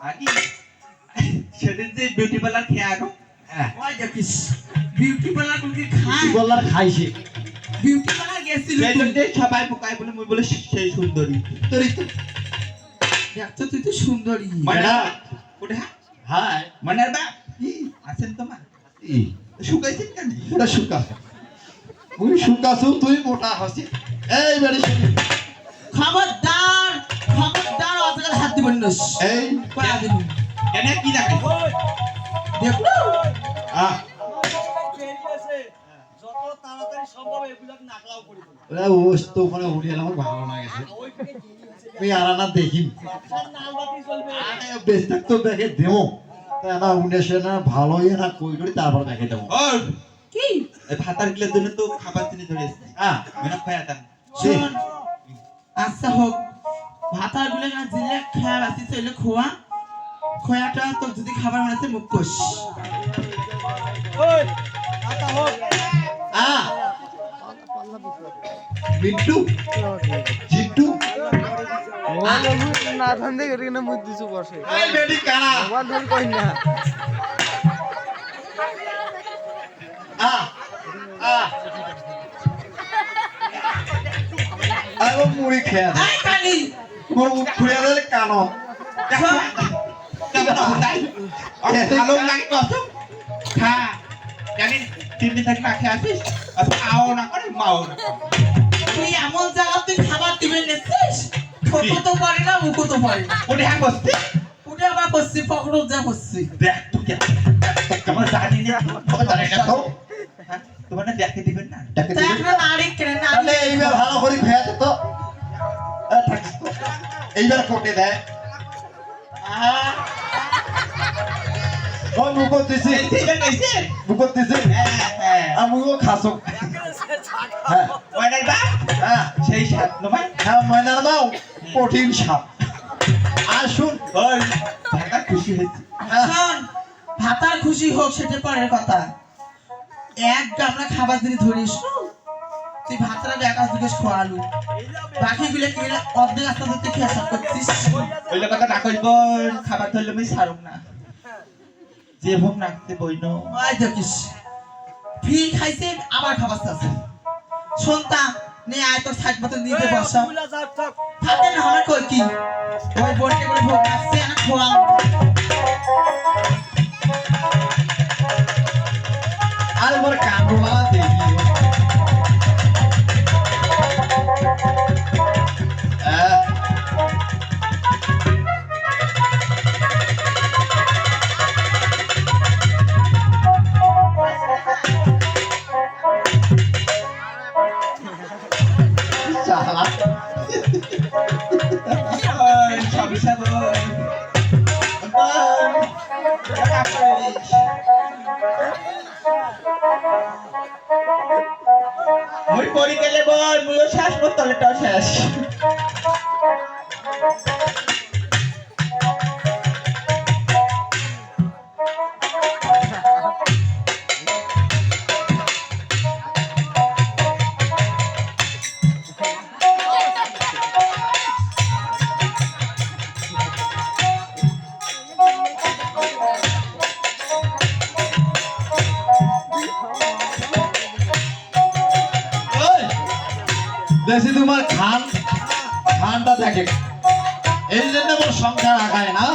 আগে সেদিন যে বিউটি পার্লার খেয়ে হ্যাঁ। ওই দেখিস বিউটি পার্লার কোনকে খায়? খাইছে। বিউটি পার্লার গেছিল সবাই পোকায় বলে মুই বলে সেই সুন্দরী। তোরই তো দেখছ তুই তো সুন্দরী। ম্যাডাম হ্যাঁ। হাই মনের বাপ। আছেন তোমার? শুকাইছেন কেন? এটা শুকা। তুই শুকাছু তুই মোটা হসি। এই বেড়ি খবরদার। না এই কেন কি দেখাই দেখো আহ ভালো না দেখি দেখে কই করি তারপর দেখে দেবো কি ভাতার গিলের জন্য তো খাবার তিনি ধরে এসেছি হ্যাঁ আচ্ছা হোক ভাতা গুলো না দিলে খাওয়া বাসি চলে খোয়া। খোয়াটা তো যদি খাবার মুখ আতা হোক। আহ মিন্টু জিট্টু না ধান্দে করে কিনা মুই দিছু বসে মোবাইল ধরে কই না? আহ আহ আরে মুড়ি খেয়ে দে এই কালি মোর মুখ খুলে দিলে কানো দেখো। কেমন হতাই ভালো লাগে কত খা। জানি তিন থাকি না আসিস। আও না করে মাও না তুই এমন জায়গা তুই খাবার দিবেন নেছিস ছোট তো পারে না মুখো তো পারে ওটা হ্যাঁ বসতে উঠে আবার করছি পকড়ো যা করছি দেখ তুই কে তোমার জানি না তোকে জানি না তো। হ্যাঁ, তোমার দেখে দিবেন না। কেন? এইবার কোটে দেয় ও দিছি দিছি। আমিও খাসো হ্যাঁ হ্যাঁ সেই সাত নয় হ্যাঁ ময়নার মাও প্রোটিন সাপ। আসুন। ওই ভাটা খুশি হয়েছে। ভাতার খুশি হোক সেটা পরের কথা। এক গামলা খাবার দিনে ধরিস তুই ভাতটা একাশ দুকেশ খোয়ালু। বাকি গুলো কি অর্ধেক আস্তে আস্তে খেয়ে সব করছিস? ওই কথা না কইব খাবার ধরলে আমি সারুম না। যে ভোগ নাকতে বইন ওই দেখিস। ফি খাইছে আবার খাবার চাচ্ছে। শুনতাম নে আয় তোর সাইড মতো নিতে বসা। বুলা থাকে। না আমার কই কি? ওই বোনকে করে ভোগ আসছে না খোয়া আর মোর কান্দুলা দেখি শালা। সব হিসাব গেলে বল মুইও শ্বাস তলেটাও শেষ দেখছি তোমার খান, খানটা দেখে। এই জন্য আমার সংখ্যা রাখায় না।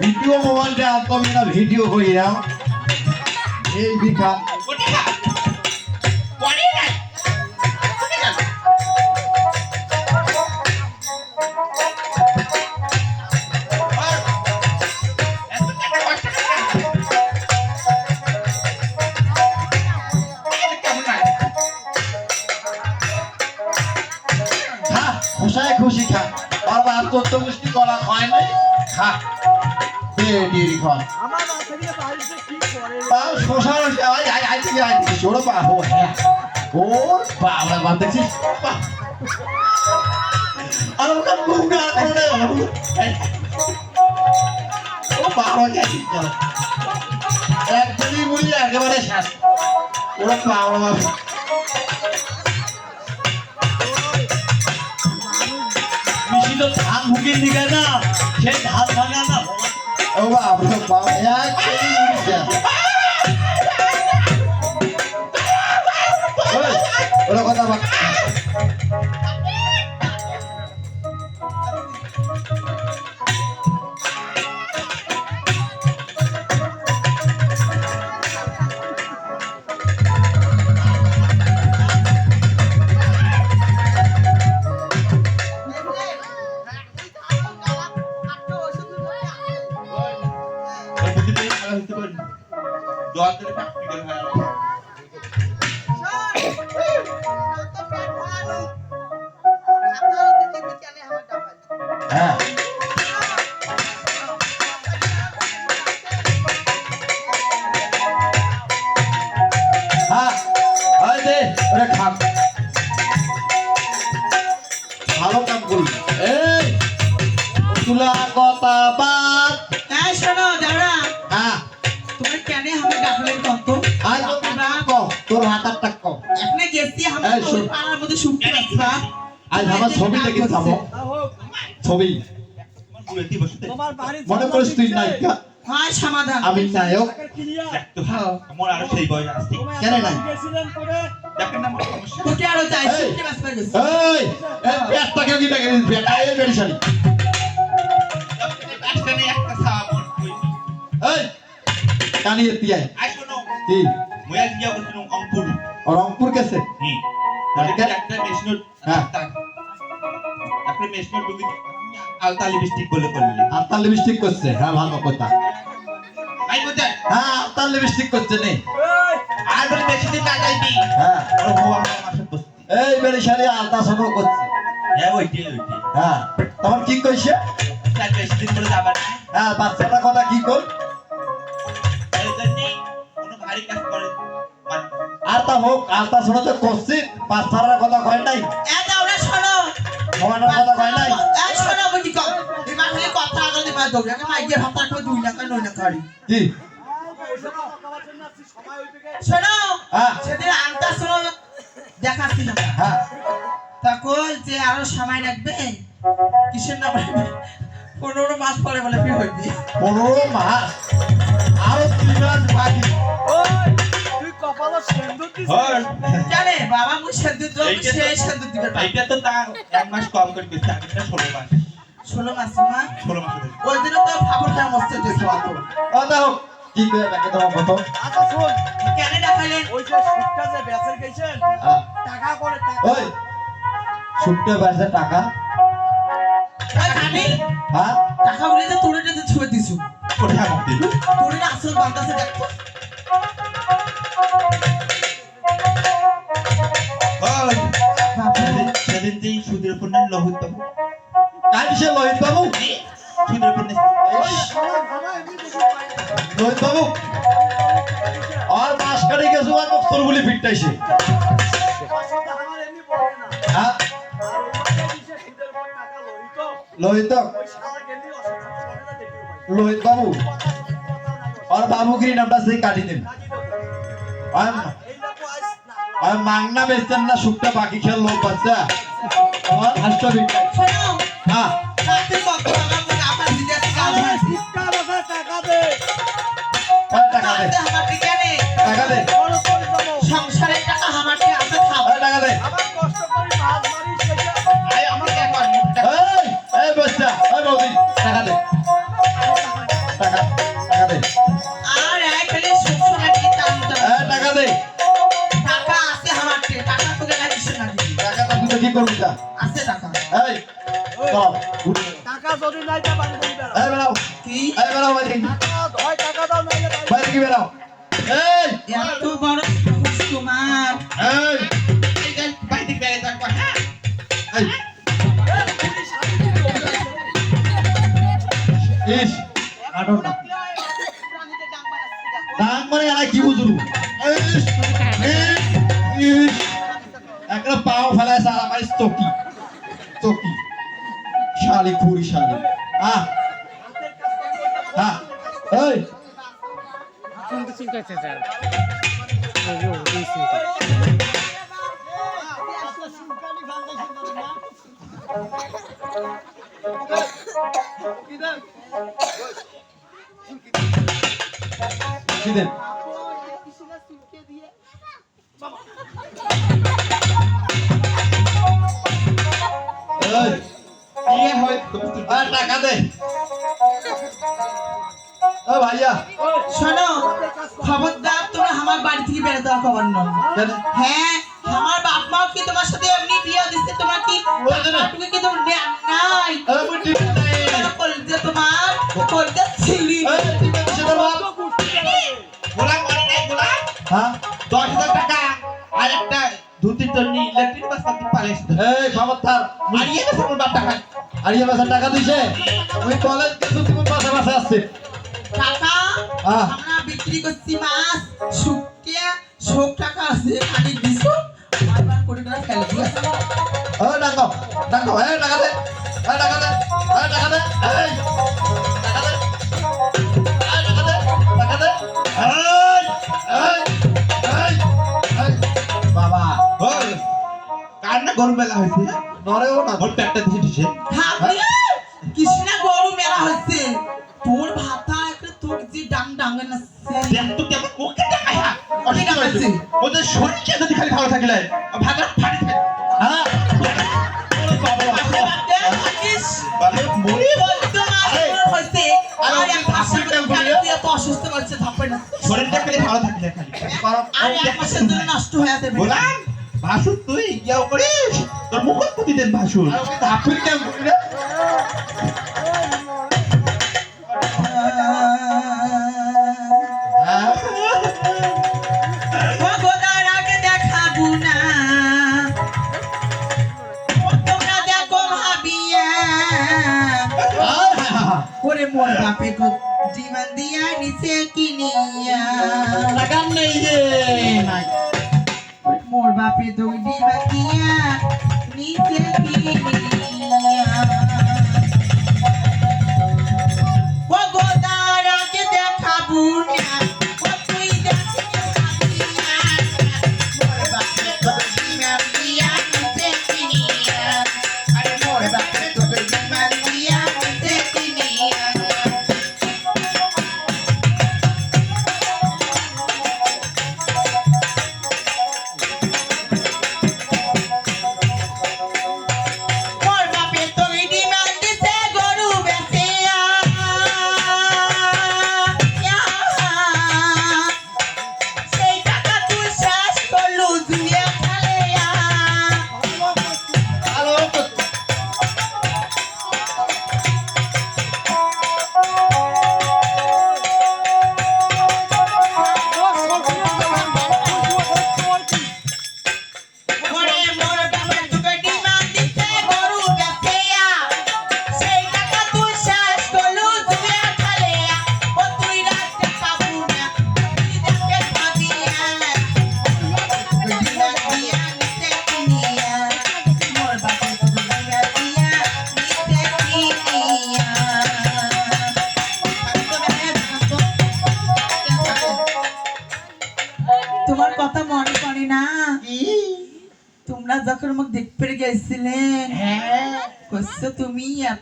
ভিডিও মোবাইলটা আনতে না ভিডিও করি এই বিখান খোসায় খুশি খা। আর বার চোদ্দ মুষ্টি কলা খায় নাই। খা। বেডির ঘর তাও শোষা আই আই আই থেকে আই থেকে সরো পা হো হ্যাঁ। ওর বাবা বাবা দেখছিস? আর ওটা বুকা করে ও বাবা গেছি একদমই বলি একেবারে ওরা বাবা মুরগির দিকে না সেই ধান ভাঙা না। ও কেজি ওরা কথা হ্যাঁ। হ্যাঁ ভালো কাম এই তুলা কথা বাদ। এই শোনো দাদা। হ্যাঁ। তুমি কেন আমি ডাকলেন কত আজ তোমরা কও তোর হাতার টাক আপনি গেছি আমার পাড়ার মধ্যে শুনতে আসবা আজ আমার ছবি দেখে থামো? তা হোক ছবি। মনে করিস তুই নায়িকা আমি নায়ক। তো, আমার আরও। কেন নাই? এই। কি দেখে? এই। এই কানিয়ে তিয়াই কি? মুই আজ গিয়া বলছিলাম। রংপুর। গেছে? হুম। একটা মেশিনের হ্যাঁ। একটা- আলতা লিপস্টিক বলে করলে আর লিপস্টিক করছে? হ্যাঁ ভালো কথা। আই বোঝা হ্যাঁ আর তার লিপস্টিক করছে নে। আর বলে বেশি দিন না যাইবি। হ্যাঁ। আর বউ আমার এই বেড়ি শাড়ি আলতা সব করছে। হ্যাঁ ওইটাই ওইটাই। হ্যাঁ। তখন কি কইছে? স্যার বেশি দিন বলে যাবার না। হ্যাঁ বাচ্চাটা কথা কি কর এই জন্যই কোনো ভারী কাজ করে মানে আর তা হোক আলতা শোনো তো করছি বাচ্চাটার কথা কয় নাই। এ দাওরা শোনো। কথা কয় নাই? আমি মাইকে ভাতা করে দুই না না করি কি? শোনো হ্যাঁ। সেদিন আনতা শোনো দেখাচ্ছি হ্যাঁ। তা কই যে আরও সময় রাখবে কিসের নাম পনেরো মাস পরে বলে ফির হইবি। পনেরো মাস? আরও তিন মাস বাকি। জানে বাবা মুই সেন্দুর দেবো এইটা তো- সে সেন্দুর দিবে। এইটা তো এক মাস কম করে দিচ্ছে আগেরটা ষোলো মাস। ষোলো মাস মা। ষোলো মাস ওই দিনে তো ফাপড় খাওয়া মস্ত যে খাওয়া ও তা কি করে তাকে তোমার কত আচ্ছা শোন। কেন দেখাইলেন? ওই যে সুটটা যে বেচের গেছেন হ্যাঁ। টাকা করে টাকা। ওই ছুটতে পারছে টাকা। হ্যাঁ? টাকা বলে তো তোরে তো ছুঁয়ে দিছু। কোথায় দিল? তোরে না আসল বান্দাছে দেখতো সেদিন সেদিন যেই সুদের উপর লহুত বাবু কাল লোহিত বাবু। লোহিত বাবু আর মাস কাটি গেছো আর মুক্তর না। হ্যাঁ লোহিত গেলি করে। লোহিত বাবু। আর বাবুগিরি নামটা সেই কাটি দিন। আর মাংনা বেচতেন না শুকটা বাকি খেল লোক বাচ্চা শোনো হ্যাঁ। টাকা দে। টাকা দে। ইস আটো না। ডাং এরা কি বুঝলু। একটা পাও ফেলায় সারা মারিস চকি শালি, খুরি শালি। আহ। ফাউন্ডেশন না কি দেন টাকা দে। ও ভাইয়া শোনো খবরদার তোমরা আমার বাড়ি থেকে বেরোতে দেওয়া খবর নয় হ্যাঁ আমার বাপ মাও কি তোমার সাথে এমনি বিয়ে দিচ্ছে তোমার কি তুমি কি তোমার নাই। করতে তোমার করতে ছিলি? দশ হাজার টাকা আর একটা ধুতির জন্য ইলেকট্রিক বাস করতে পারিস এই, খবরদার। মুই- গেছে আমার বাপ টাকা। আর টাকা দিছে। ওই কলেজ কিছু তুমি পাশে পাশে আসছে টাকা হ্যাঁ। বিক্রি করছি মাছ শুকিয়ে শোক টাকা আছে খালি দিছো বারবার করে করে ফেলে দিয়েছে ও ডাঙ্গো ডাঙ্গো এই টাকা দে এই টাকা দে টাকা দে এই টাকা দে এই টাকা দে টাকা দে এই এই এই এই বাবা ওই কার না গরম বেলা হয়েছে? নরেও না ওর পেটটা দিছে দিছে। আছে। ওদের শরীরকে যদি খালি ভালো থাকলে ভাগা ফাটি হ্যাঁ। অসুস্থ করছে না। শরীরটা খালি ভালো থাকলে খালি। আর এক মাসের জন্য নষ্ট হয়ে যাবে ভাসুর তুই ইয়া করিস? তোর মুখত পুতি দেন ভাসুর ধাপির কেন ওরে মোর বাপে গো জীবন দিয়া নিচে কিনিয়া টাকা নেই রে মোর বাপে তো জীবন দিয়া নিচে কিনিয়া ও ভগদার আগে দেখাবো না।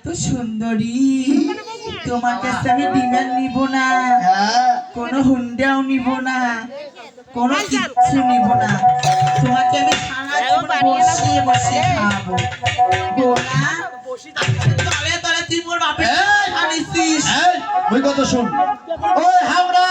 এত সুন্দরী। তোমার কাছে আমি ডিমান্ড নিব না কোনো হুন্ডাও নিব না কোনো কিচ্ছু নিব না। তোমাকে আমি সারা জীবন বসিয়ে বসিয়ে তলে তলে তুই মোর বাপের এই! আনিছিস ওই কথা শুন। ওই হামরা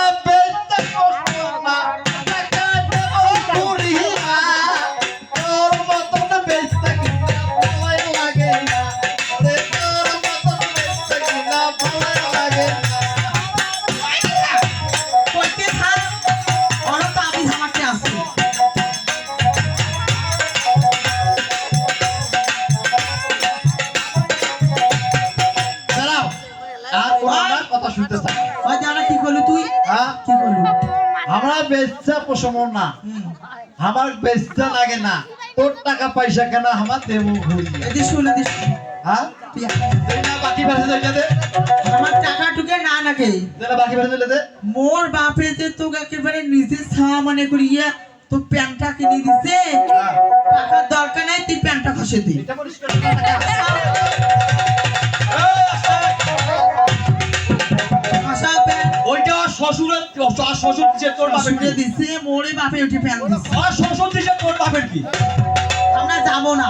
কি করলি আমরা বেচতে পছন্দ না। আমার বেচতে লাগে না। তোর টাকা পয়সা কেন আমার দেবো হ্যাঁ? না বাকি বেচে দে দে। আমার টাকা ঢুকে না নাকি তুই বাকি বেচে দে। মোর বাপে যে তোকে একেবারে নিজে ছাওয়া মনে করিয়া তো প্যান্টটা কিনে দিছে হ্যাঁ। টাকার দরকার নাই তুই প্যান্টটা খসে দি। শ্বশুরে বাপে উঠে ফেল দিছে। শ্বশুর দিছে তোর বাপের কি? আমরা যাব না।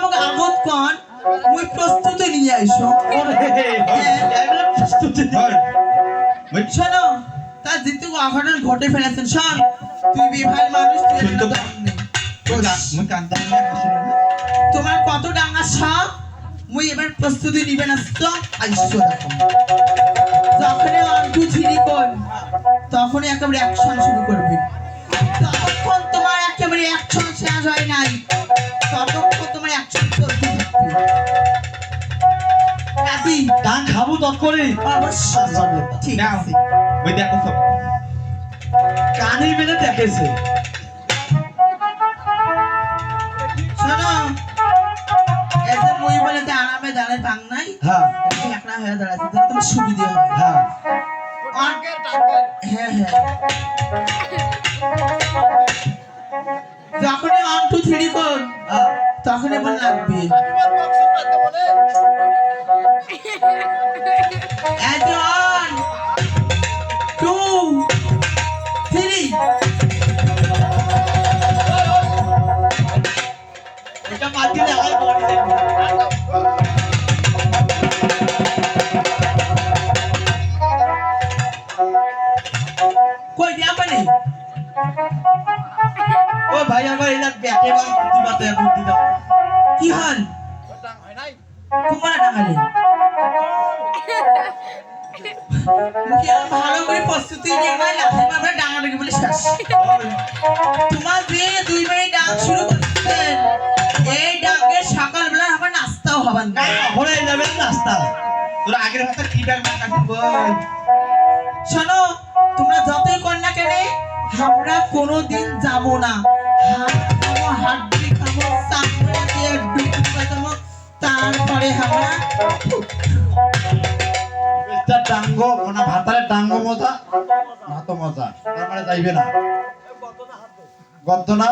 আমাকে আগত কন মুই প্রস্তুতি নিয়ে আইসো। শোনো তার যেহেতু অঘটন ঘটে ফেলেছেন শোন। তুই বিভাগ মানুষ তোমার কত ডাঙা সব মুই এবার প্রস্তুতি নিবে না তো আইসো যখনই অন্টু ছিড়ি কোন তখনই একেবারে অ্যাকশন শুরু করবে। ততক্ষণ তোমার একেবারে অ্যাকশন শেষ হয় নাই। ততক্ষণ তোমার অ্যাকশন চলতে থাকবে রাজি? খাব তৎকরে অবশ্যই। ঠিক আছে। ওই দেখো সব। কানে মেলে দেখেছে। শোনো যে মুই বলে যে আরামে দাঁড়ায় পাং নাই হ্যাঁ। একলা হয়ে দাঁড়াচ্ছে তাহলে তোমার সুবিধা হয় হ্যাঁ। হ্যাঁ হ্যাঁ। যখনই ওয়ান টু থ্রি কর তখনই আমার লাগবে one, two, three. এটা দিলে আমার বডি তোমার যে দুই মিনিট ডাক শুরু করছেন এই ডাকে সকালবেলা আমার নাস্তাও হবার না। যাবে তোর আগের কি শোনো তোমরা যতই কর না কেন আমরা কোনোদিন যাব না। খাব হাড্ডি খাব চামড়া দিয়ে ডুবু তারপরে আমরা এটা টাঙ্গো মানে ভাতারে টাঙ্গো মজা ভাত মজা। তার মানে যাইবে না। গদ্দ না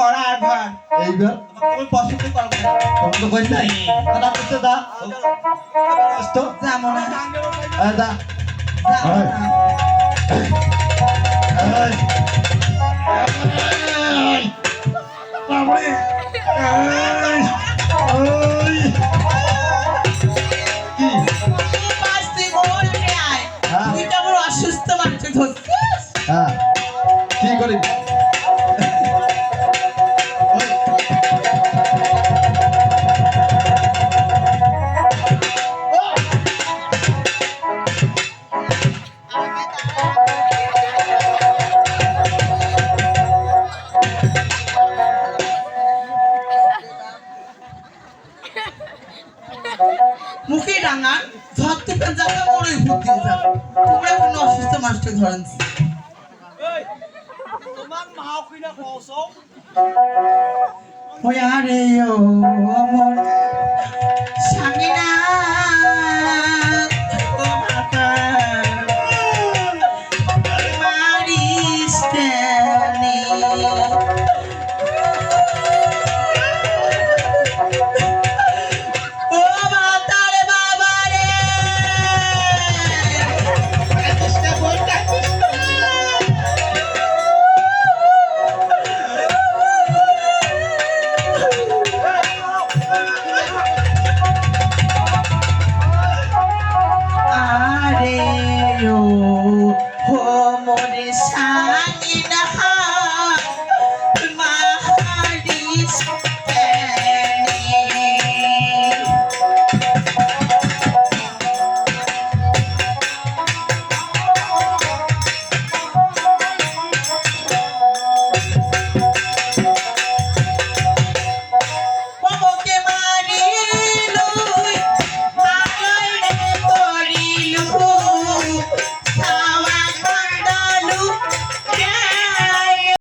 মরা আর ঘর এইবার। তুমি পছন্দ করো না তো কই নাই। তারা করতে দা তো যাব না এই দা তোমাক মাও কিনা কওঁচোন ওই আরে ও